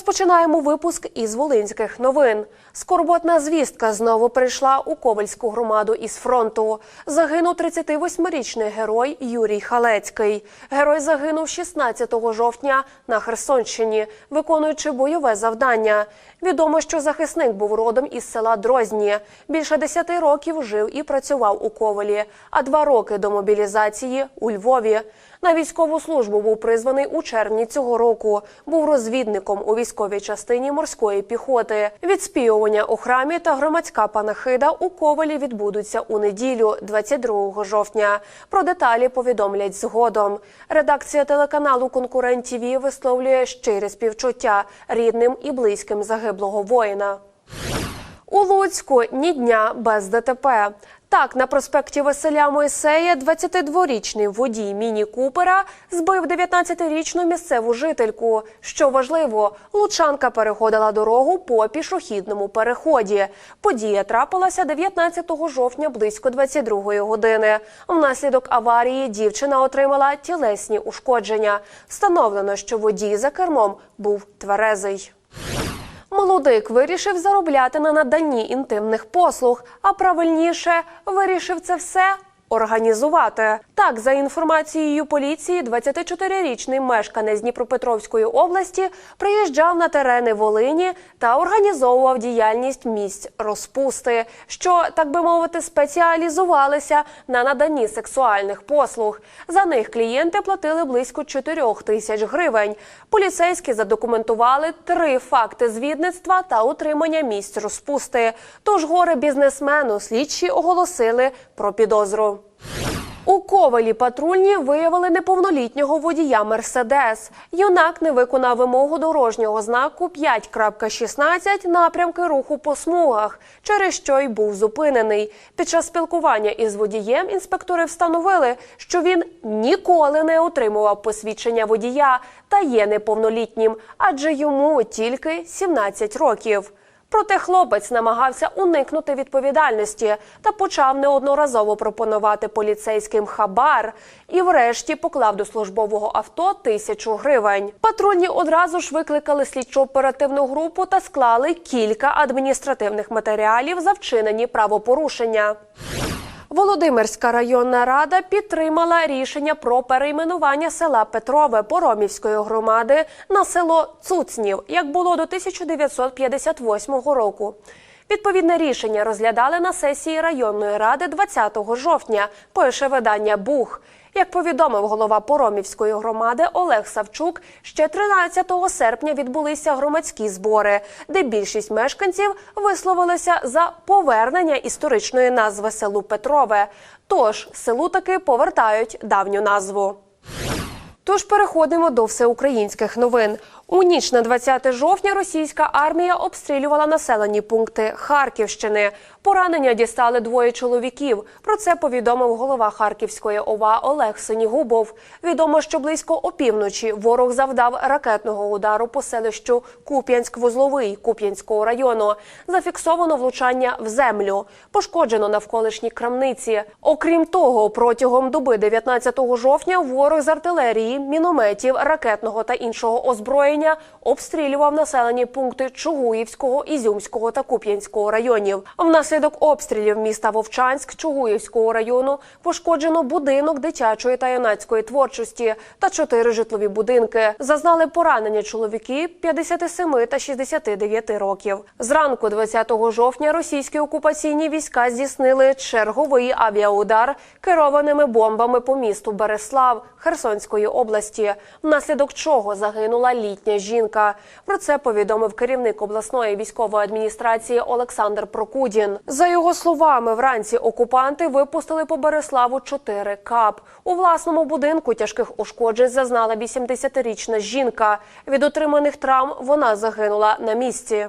Розпочинаємо випуск із волинських новин. Скорботна звістка знову прийшла у Ковальську громаду із фронту. Загинув 38-річний герой Юрій Халецький. Герой загинув 16 жовтня на Херсонщині, виконуючи бойове завдання. Відомо, що захисник був родом із села Дрозні. Більше 10 років жив і працював у Ковалі, а два роки до мобілізації у Львові. На військову службу був призваний у червні цього року. Був розвідником у військовій частині морської піхоти. Відспівування у храмі та громадська панахида у Ковалі відбудуться у неділю, 22 жовтня. Про деталі повідомлять згодом. Редакція телеканалу Конкурент ТІВІ висловлює щире співчуття рідним і близьким загиблого воїна. У Луцьку ні дня без ДТП. Так, на проспекті Василя Мойсея 22-річний водій Міні Купера збив 19-річну місцеву жительку. Що важливо, лучанка переходила дорогу по пішохідному переході. Подія трапилася 19 жовтня близько 22 години. Внаслідок аварії дівчина отримала тілесні ушкодження. Встановлено, що водій за кермом був тверезий. Молодик вирішив заробляти на наданні інтимних послуг, а правильніше вирішив це все організувати. Так, за інформацією поліції, 24-річний мешканець Дніпропетровської області приїжджав на терени Волині та організовував діяльність місць розпусти, що так би мовити, спеціалізувалися на наданні сексуальних послуг. За них клієнти платили близько 4 тисяч гривень. Поліцейські задокументували три факти звідництва та утримання місць розпусти. Тож горе бізнесмену слідчі оголосили про підозру. У Ковалі патрульні виявили неповнолітнього водія Мерседес. Юнак не виконав вимогу дорожнього знаку 5.16 напрямки руху по смугах, через що й був зупинений. Під час спілкування із водієм інспектори встановили, що він ніколи не отримував посвідчення водія та є неповнолітнім, адже йому тільки 17 років. Проте хлопець намагався уникнути відповідальності та почав неодноразово пропонувати поліцейським хабар і, врешті, поклав до службового авто тисячу гривень. Патрульні одразу ж викликали слідчо-оперативну групу та склали кілька адміністративних матеріалів за вчинені правопорушення. Володимирська районна рада підтримала рішення про перейменування села Петрове Поромівської громади на село Цуцнів, як було до 1958 року. Відповідне рішення розглядали на сесії районної ради 20 жовтня. Пише видання Бух. Як повідомив голова Поромівської громади Олег Савчук, ще 13 серпня відбулися громадські збори, де більшість мешканців висловилися за повернення історичної назви селу Петрове. Тож селу таки повертають давню назву. Тож переходимо до всеукраїнських новин. У ніч на 20 жовтня російська армія обстрілювала населені пункти Харківщини. Поранення дістали двоє чоловіків. Про це повідомив голова Харківської ОВА Олег Синігубов. Відомо, що близько опівночі ворог завдав ракетного удару по селищу Куп'янськ-Вузловий Куп'янського району. Зафіксовано влучання в землю. Пошкоджено навколишні крамниці. Окрім того, протягом доби 19 жовтня ворог з артилерії, мінометів, ракетного та іншого озброєння обстрілював населені пункти Чугуївського, Ізюмського та Куп'янського районів. Внаслідок обстрілів міста Вовчанськ Чугуївського району пошкоджено будинок дитячої та юнацької творчості та чотири житлові будинки. Зазнали поранення чоловіки 57 та 69 років. Зранку 20 жовтня російські окупаційні війська здійснили черговий авіаудар керованими бомбами по місту Береслав Херсонської області, внаслідок чого загинула літня жінка. Про це повідомив керівник обласної військової адміністрації Олександр Прокудін. За його словами, вранці окупанти випустили по Береславу чотири кап. У власному будинку тяжких ушкоджень зазнала 80-річна жінка. Від отриманих травм вона загинула на місці.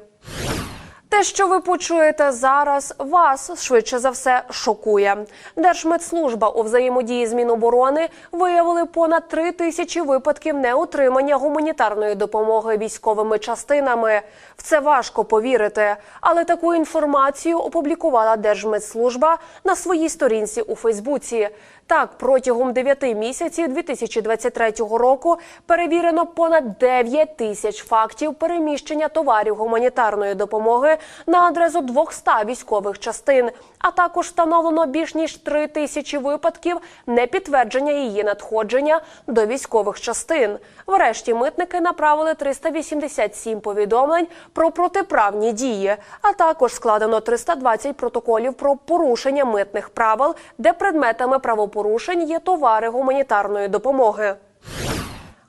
Те, що ви почуєте зараз, вас швидше за все шокує. Держмедслужба у взаємодії з Міноборони виявили понад три тисячі випадків неотримання гуманітарної допомоги військовими частинами. В це важко повірити, але таку інформацію опублікувала Держмедслужба на своїй сторінці у Фейсбуці. Так, протягом 9 місяців 2023 року перевірено понад 9 тисяч фактів переміщення товарів гуманітарної допомоги на адресу 200 військових частин, а також встановлено більш ніж 3 тисячі випадків непідтвердження її надходження до військових частин. Врешті митники направили 387 повідомлень про протиправні дії, а також складено 320 протоколів про порушення митних правил, де предметами правопорушень є товари гуманітарної допомоги.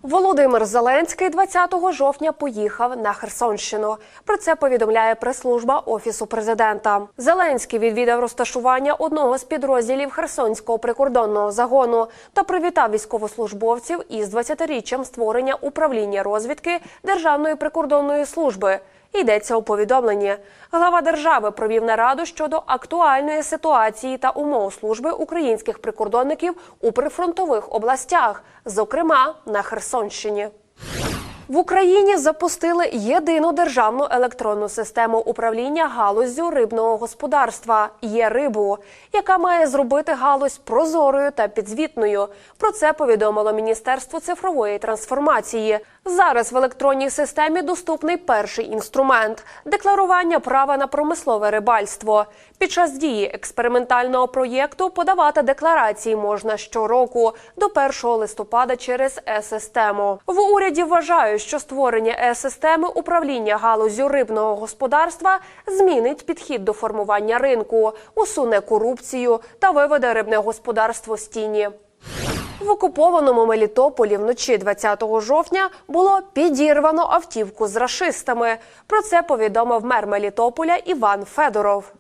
Володимир Зеленський 20 жовтня поїхав на Херсонщину. Про це повідомляє прес-служба офісу президента. Зеленський відвідав розташування одного з підрозділів Херсонського прикордонного загону та привітав військовослужбовців із 20-річчям створення управління розвідки Державної прикордонної служби. Йдеться у повідомленні. Глава держави провів нараду щодо актуальної ситуації та умов служби українських прикордонників у прифронтових областях, зокрема на Херсонщині. В Україні запустили єдину державну електронну систему управління галуззю рибного господарства є рибу, яка має зробити галузь прозорою та підзвітною. Про це повідомило Міністерство цифрової трансформації. Зараз в електронній системі доступний перший інструмент декларування права на промислове рибальство. Під час дії експериментального проєкту подавати декларації можна щороку до 1 листопада через е-систему. В уряді вважають, що створення е-системи управління галузю рибного господарства змінить підхід до формування ринку, усуне корупцію та виведе рибне господарство з тіні. В окупованому Мелітополі вночі 20 жовтня було підірвано автівку з рашистами. Про це повідомив мер Мелітополя Іван Федоров.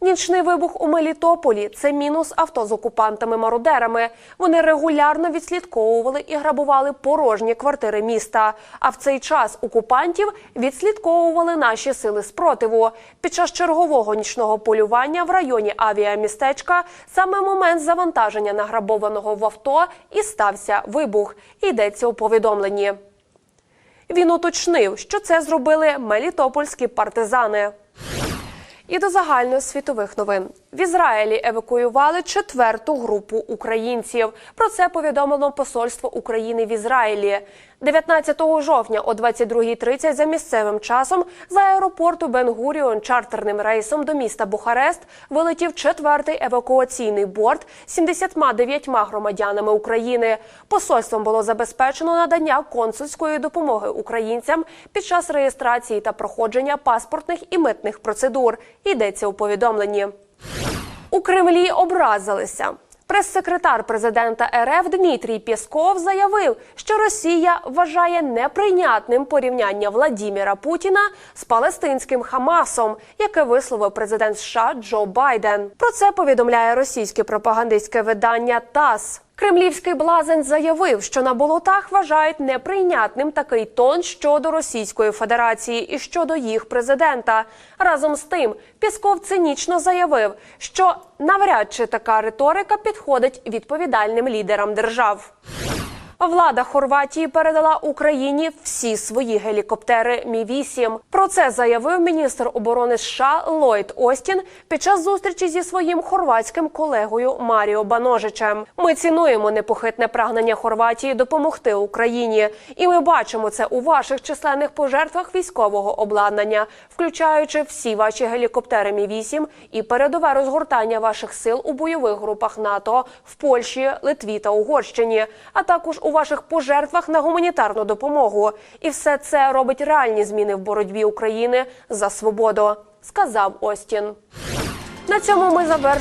Нічний вибух у Мелітополі це мінус авто з окупантами-мародерами. Вони регулярно відслідковували і грабували порожні квартири міста. А в цей час окупантів відслідковували наші сили спротиву. Під час чергового нічного полювання в районі авіамістечка саме момент завантаження награбованого в авто і стався вибух. Йдеться у повідомленні. Він уточнив, що це зробили мелітопольські партизани. І до загальносвітових новин в Ізраїлі евакуювали четверту групу українців. Про це повідомило посольство України в Ізраїлі. 19 жовтня о 22.30 за місцевим часом з аеропорту Бен-Гуріон чартерним рейсом до міста Бухарест вилетів четвертий евакуаційний борт з 79 громадянами України. Посольством було забезпечено надання консульської допомоги українцям під час реєстрації та проходження паспортних і митних процедур. Йдеться у повідомленні. У Кремлі образилися. Прес-секретар президента РФ Дмитрій Пєсков заявив, що Росія вважає неприйнятним порівняння Владіміра Путіна з палестинським Хамасом, яке висловив президент США Джо Байден. Про це повідомляє російське пропагандистське видання ТАСС. Кремлівський блазень заявив, що на болотах вважають неприйнятним такий тон щодо Російської Федерації і щодо їх президента. Разом з тим, Пісков цинічно заявив, що навряд чи така риторика підходить відповідальним лідерам держав. Влада Хорватії передала Україні всі свої гелікоптери Мі 8 Про це заявив міністр оборони США Ллойд Остін під час зустрічі зі своїм хорватським колегою Маріо Баножичем. Ми цінуємо непохитне прагнення Хорватії допомогти Україні, і ми бачимо це у ваших численних пожертвах військового обладнання, включаючи всі ваші гелікоптери Мі 8 і передове розгортання ваших сил у бойових групах НАТО в Польщі, Литві та Угорщині, а також у ваших пожертвах на гуманітарну допомогу. І все це робить реальні зміни в боротьбі України за свободу, сказав Остін. На цьому ми завершуємо.